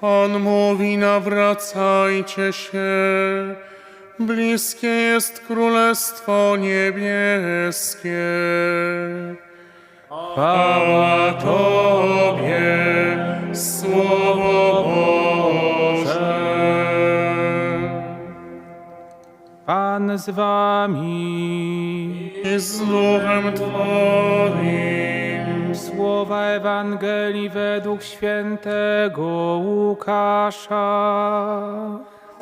Pan mówi, nawracajcie się, bliskie jest Królestwo Niebieskie. Chwała Tobie, Słowo Boże. Pan z wami. I z duchem Twoim. Słowa Ewangelii według świętego Łukasza.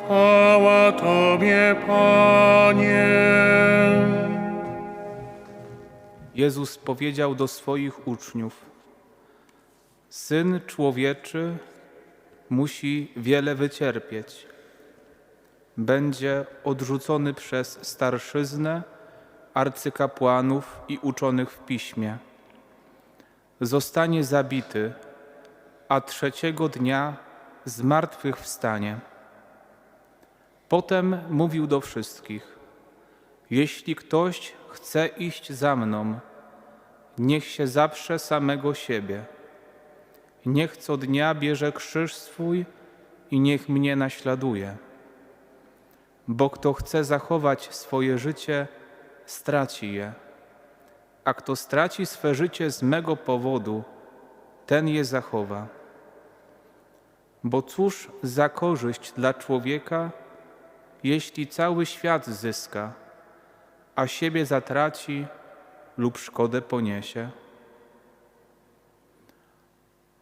Chwała Tobie, Panie. Jezus powiedział do swoich uczniów: Syn człowieczy musi wiele wycierpieć. Będzie odrzucony przez starszyznę, arcykapłanów i uczonych w piśmie. Zostanie zabity, a trzeciego dnia z martwych wstanie. Potem mówił do wszystkich: Jeśli ktoś chce iść za mną, niech się zaprze samego siebie. Niech co dnia bierze krzyż swój i niech mnie naśladuje. Bo kto chce zachować swoje życie, straci je. A kto straci swe życie z mego powodu, ten je zachowa. Bo cóż za korzyść dla człowieka, jeśli cały świat zyska, a siebie zatraci lub szkodę poniesie?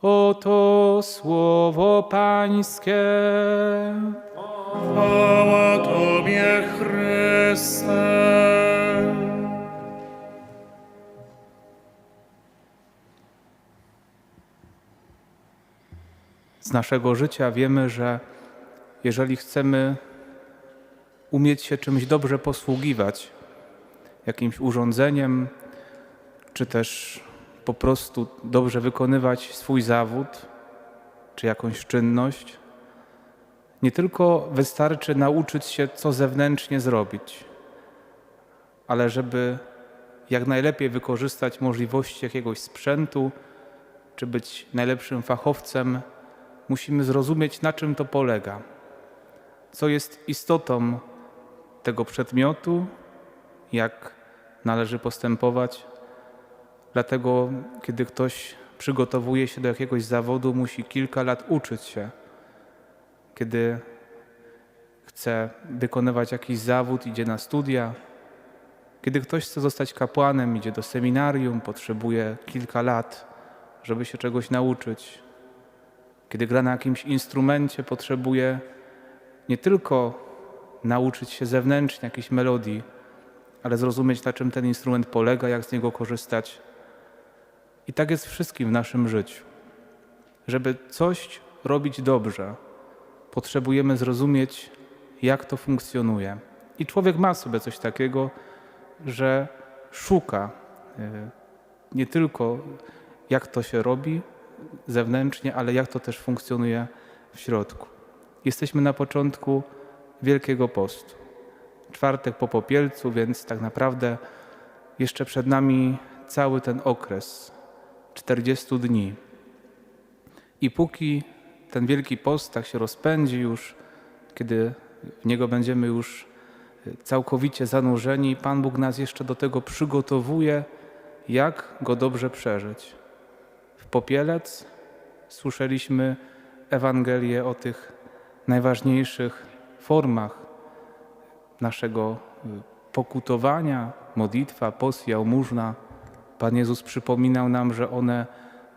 Oto słowo Pańskie. Chwała Tobie, Chryste. Z naszego życia wiemy, że jeżeli chcemy umieć się czymś dobrze posługiwać, jakimś urządzeniem, czy też po prostu dobrze wykonywać swój zawód, czy jakąś czynność, nie tylko wystarczy nauczyć się, co zewnętrznie zrobić, ale żeby jak najlepiej wykorzystać możliwości jakiegoś sprzętu, czy być najlepszym fachowcem, musimy zrozumieć, na czym to polega, co jest istotą tego przedmiotu, jak należy postępować. Dlatego, kiedy ktoś przygotowuje się do jakiegoś zawodu, musi kilka lat uczyć się. Kiedy chce wykonywać jakiś zawód, idzie na studia. Kiedy ktoś chce zostać kapłanem, idzie do seminarium, potrzebuje kilka lat, żeby się czegoś nauczyć. Kiedy gra na jakimś instrumencie, potrzebuje nie tylko nauczyć się zewnętrznie jakiejś melodii, ale zrozumieć, na czym ten instrument polega, jak z niego korzystać. I tak jest wszystkim w naszym życiu. Żeby coś robić dobrze, potrzebujemy zrozumieć, jak to funkcjonuje. I człowiek ma sobie coś takiego, że szuka y, nie tylko, jak to się robi zewnętrznie, ale jak to też funkcjonuje w środku. Jesteśmy na początku Wielkiego Postu. Czwartek po popielcu, więc tak naprawdę jeszcze przed nami cały ten okres 40 dni. I póki ten Wielki Post tak się rozpędzi już, kiedy w niego będziemy już całkowicie zanurzeni, Pan Bóg nas jeszcze do tego przygotowuje, jak go dobrze przeżyć. Popielec słyszeliśmy Ewangelię o tych najważniejszych formach naszego y, pokutowania, modlitwa, post, jałmużna. Pan Jezus przypominał nam, że one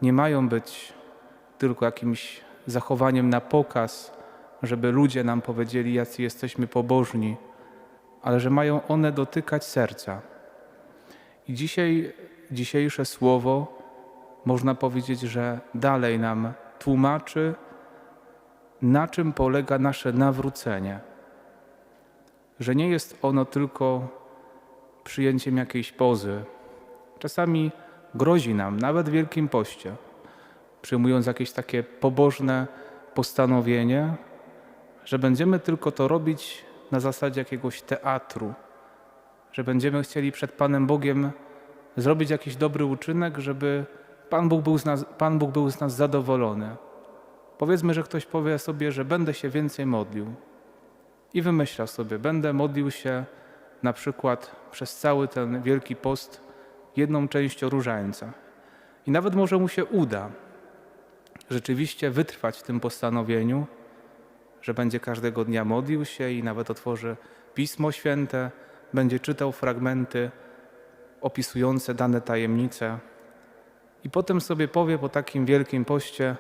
nie mają być tylko jakimś zachowaniem na pokaz, żeby ludzie nam powiedzieli, jacy jesteśmy pobożni, ale że mają one dotykać serca. I dzisiaj, dzisiejsze słowo, można powiedzieć, że dalej nam tłumaczy, na czym polega nasze nawrócenie. Że nie jest ono tylko przyjęciem jakiejś pozy. Czasami grozi nam, nawet w Wielkim Poście, przyjmując jakieś takie pobożne postanowienie, że będziemy tylko to robić na zasadzie jakiegoś teatru, że będziemy chcieli przed Panem Bogiem zrobić jakiś dobry uczynek, żeby Pan Bóg, był z nas, Pan Bóg był z nas zadowolony. Powiedzmy, że ktoś powie sobie, że będę się więcej modlił i wymyśla sobie, będę modlił się na przykład przez cały ten Wielki Post jedną częścią różańca. I nawet może mu się uda rzeczywiście wytrwać w tym postanowieniu, że będzie każdego dnia modlił się i nawet otworzy Pismo Święte, będzie czytał fragmenty opisujące dane tajemnice. I potem sobie powie po takim wielkim poście,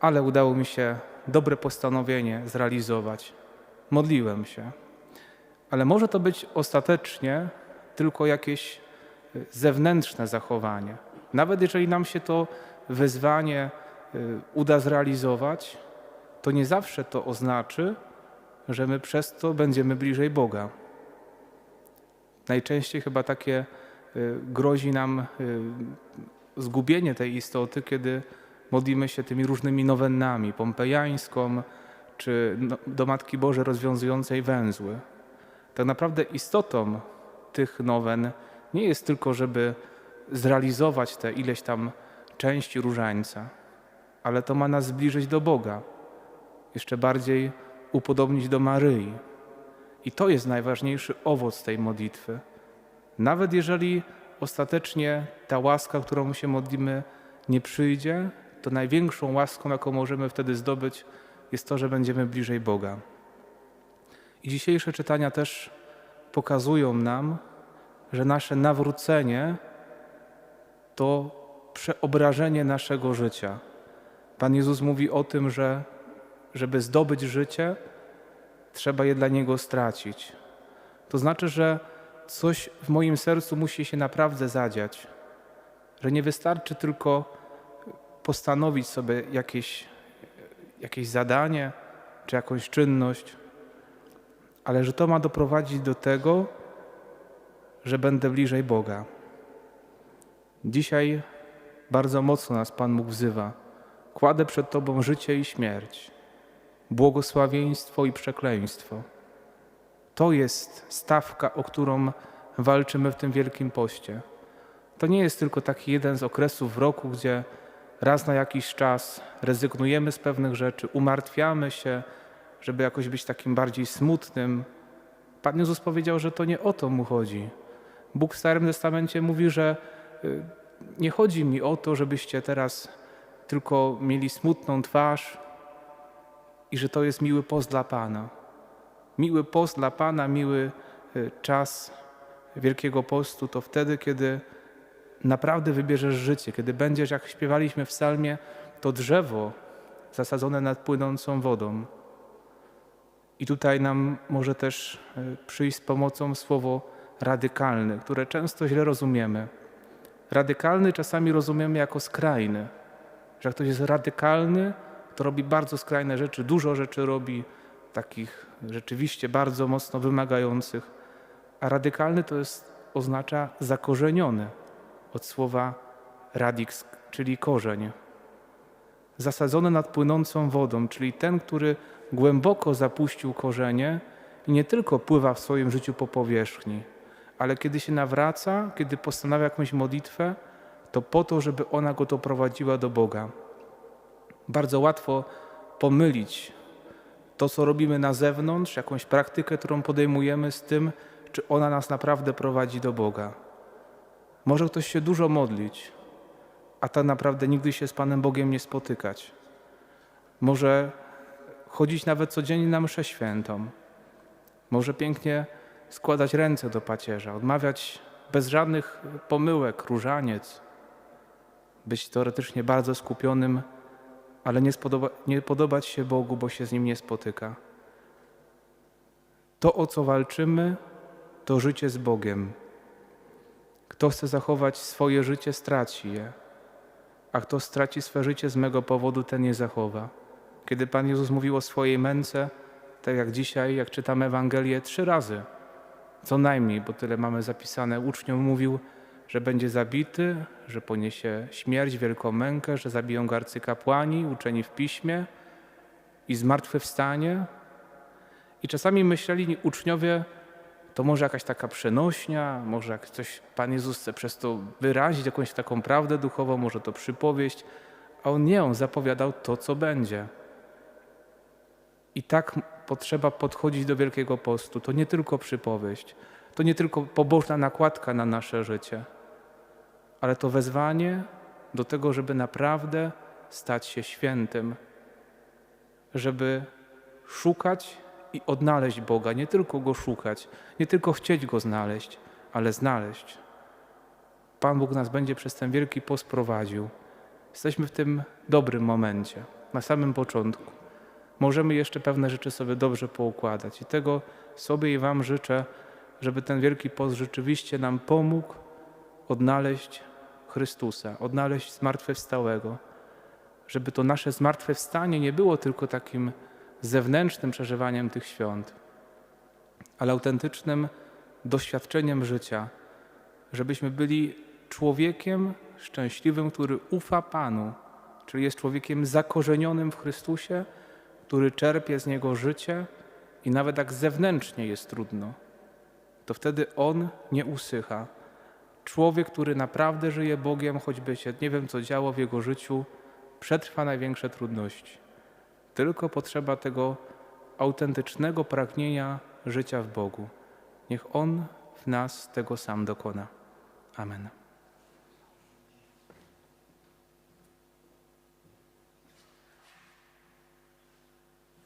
ale udało mi się dobre postanowienie zrealizować. Modliłem się. Ale może to być ostatecznie tylko jakieś y, zewnętrzne zachowanie. Nawet jeżeli nam się to wyzwanie y, uda zrealizować, to nie zawsze to oznaczy, że my przez to będziemy bliżej Boga. Najczęściej chyba takie y, grozi nam zgubienie tej istoty, kiedy modlimy się tymi różnymi nowennami, pompejańską, czy no- do Matki Bożej rozwiązującej węzły. Tak naprawdę istotą tych nowen nie jest tylko, żeby zrealizować te ileś tam części różańca, ale to ma nas zbliżyć do Boga, jeszcze bardziej upodobnić do Maryi. I to jest najważniejszy owoc tej modlitwy. Nawet jeżeli ostatecznie ta łaska, którą się modlimy, nie przyjdzie, to największą łaską, jaką możemy wtedy zdobyć, jest to, że będziemy bliżej Boga. I dzisiejsze czytania też pokazują nam, że nasze nawrócenie to przeobrażenie naszego życia. Pan Jezus mówi o tym, że żeby zdobyć życie, trzeba je dla Niego stracić. To znaczy, że coś w moim sercu musi się naprawdę zadziać, że nie wystarczy tylko postanowić sobie jakieś, jakieś zadanie czy jakąś czynność, ale że to ma doprowadzić do tego, że będę bliżej Boga. Dzisiaj bardzo mocno nas Pan Bóg wzywa. Kładę przed Tobą życie i śmierć, błogosławieństwo i przekleństwo. To jest stawka, o którą walczymy w tym Wielkim Poście. To nie jest tylko taki jeden z okresów w roku, gdzie raz na jakiś czas rezygnujemy z pewnych rzeczy, umartwiamy się, żeby jakoś być takim bardziej smutnym. Pan Jezus powiedział, że to nie o to mu chodzi. Bóg w Starym Testamencie mówi, że y, nie chodzi mi o to, żebyście teraz tylko mieli smutną twarz i że to jest miły post dla Pana. Miły post dla Pana, miły y, czas Wielkiego Postu to wtedy, kiedy naprawdę wybierzesz życie, kiedy będziesz, jak śpiewaliśmy w psalmie, to drzewo zasadzone nad płynącą wodą. I tutaj nam może też y, przyjść z pomocą słowo radykalny, które często źle rozumiemy. Radykalny czasami rozumiemy jako skrajny, że jak ktoś jest radykalny, to robi bardzo skrajne rzeczy, dużo rzeczy robi, takich rzeczywiście bardzo mocno wymagających. A radykalny to jest, oznacza zakorzeniony od słowa radix, czyli korzeń. Zasadzony nad płynącą wodą, czyli ten, który głęboko zapuścił korzenie i nie tylko pływa w swoim życiu po powierzchni, ale kiedy się nawraca, kiedy postanawia jakąś modlitwę, to po to, żeby ona go doprowadziła do Boga. Bardzo łatwo pomylić to, co robimy na zewnątrz, jakąś praktykę, którą podejmujemy z tym, czy ona nas naprawdę prowadzi do Boga. Może ktoś się dużo modlić, a tak naprawdę nigdy się z Panem Bogiem nie spotykać. Może chodzić nawet codziennie na mszę świętą. Może pięknie składać ręce do pacierza, odmawiać bez żadnych pomyłek różaniec, być teoretycznie bardzo skupionym, ale nie, spodoba, nie podobać się Bogu, bo się z Nim nie spotyka. To, o co walczymy, to życie z Bogiem. Kto chce zachować swoje życie, straci je, a kto straci swe życie z mego powodu, ten je zachowa. Kiedy Pan Jezus mówił o swojej męce, tak jak dzisiaj, jak czytamy Ewangelię, trzy razy, co najmniej, bo tyle mamy zapisane, uczniom mówił, że będzie zabity, że poniesie śmierć, wielką mękę, że zabiją go arcykapłani, uczeni w piśmie i zmartwychwstanie. I czasami myśleli uczniowie, to może jakaś taka przenośnia, może jak coś Pan Jezus chce przez to wyrazić, jakąś taką prawdę duchową, może to przypowieść, a On nie, On zapowiadał to, co będzie. I tak potrzeba podchodzić do Wielkiego Postu. To nie tylko przypowieść, to nie tylko pobożna nakładka na nasze życie, ale to wezwanie do tego, żeby naprawdę stać się świętym, żeby szukać i odnaleźć Boga, nie tylko Go szukać, nie tylko chcieć Go znaleźć, ale znaleźć. Pan Bóg nas będzie przez ten wielki post prowadził. Jesteśmy w tym dobrym momencie, na samym początku. Możemy jeszcze pewne rzeczy sobie dobrze poukładać i tego sobie i Wam życzę, żeby ten wielki post rzeczywiście nam pomógł odnaleźć Chrystusa, odnaleźć zmartwychwstałego, żeby to nasze zmartwychwstanie nie było tylko takim zewnętrznym przeżywaniem tych świąt, ale autentycznym doświadczeniem życia, żebyśmy byli człowiekiem szczęśliwym, który ufa Panu, czyli jest człowiekiem zakorzenionym w Chrystusie, który czerpie z Niego życie i nawet jak zewnętrznie jest trudno, to wtedy On nie usycha. Człowiek, który naprawdę żyje Bogiem, choćby się nie wiem co działo w jego życiu, przetrwa największe trudności. Tylko potrzeba tego autentycznego pragnienia życia w Bogu. Niech On w nas tego sam dokona. Amen.